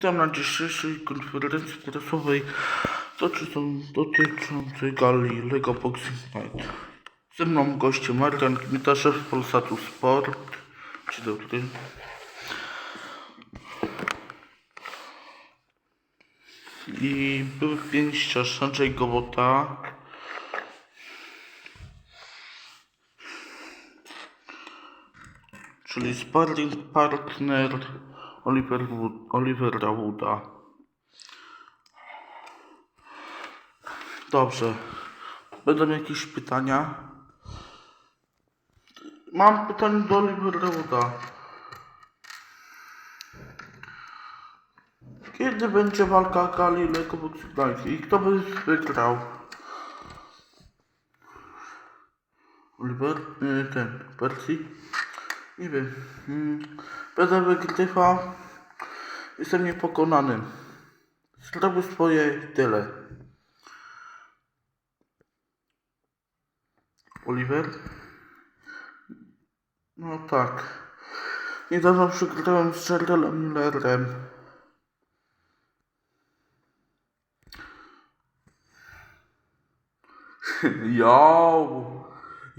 Witam na dzisiejszej konferencji prasowej dotyczącej, dotyczącej gali Lego Boxing Night. Ze mną goście Marian Kmita, szef Polsatu Sport. Dzień dobry. I były pięściarz Andrzej Gowota. Czyli sparring partner Oliver Olivera Wooda. Dobrze. Będą jakieś pytania? Mam pytanie do Olivera Wooda. Kiedy będzie walka Boxing Night i kto by wygrał? Oliver? Nie, ten, Percy? Nie wiem. Hmm. Będę wygrywał. Jestem niepokonany. Zrobię swoje tyle. Oliver? No tak. Niedawno przegrałem z Jarrellem Millerem. Yo!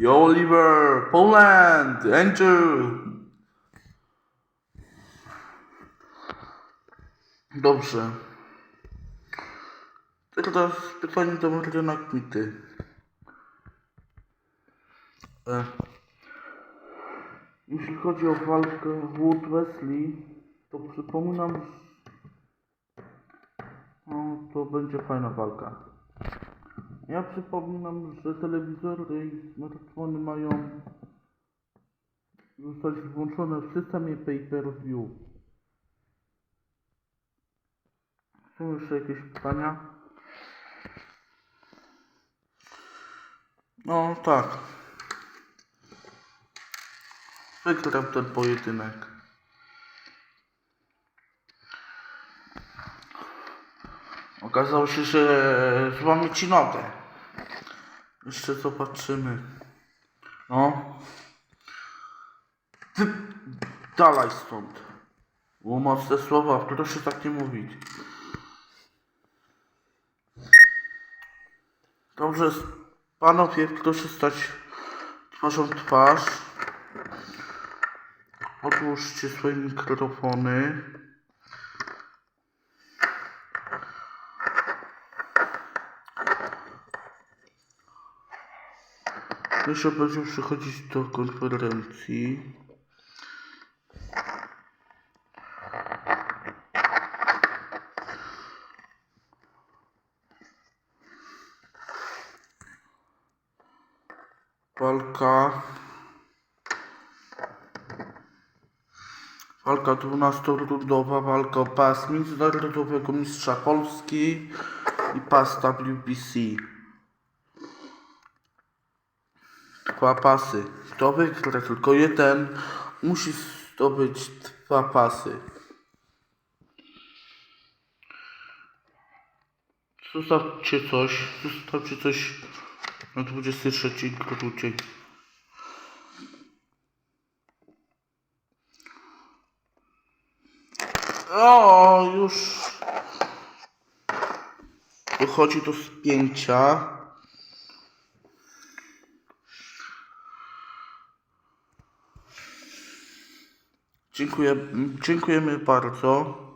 Oliver! Poland! Andrew! Dobrze. Teraz pytanie do Mariana Kmity. E, jeśli chodzi o walkę Wood Wesley, to przypominam, no, to będzie fajna walka. Ja przypominam, że telewizory i smartfony mają zostać włączone w systemie pay-per-view. Są jeszcze jakieś pytania? No tak. Wygram ten pojedynek. Okazało się, że złamie ci nogę. Jeszcze zobaczymy. No. Ty dalej stąd. Było mocne słowa, proszę tak nie mówić. Dobrze, panowie, proszę stać twarzą w twarz. Odłóżcie swoje mikrofony. Jeszcze będziemy przychodzić do konferencji. Walka. Walka 12-rundowa, walka o pas międzynarodowego mistrza Polski i pas WBC. Dwa pasy. Kto wygra tylko jeden, musi zdobyć dwa pasy. Zostawcie coś, zostawcie coś na 23 grudzień. O, już dochodzi do spięcia. Dziękuję, dziękujemy bardzo.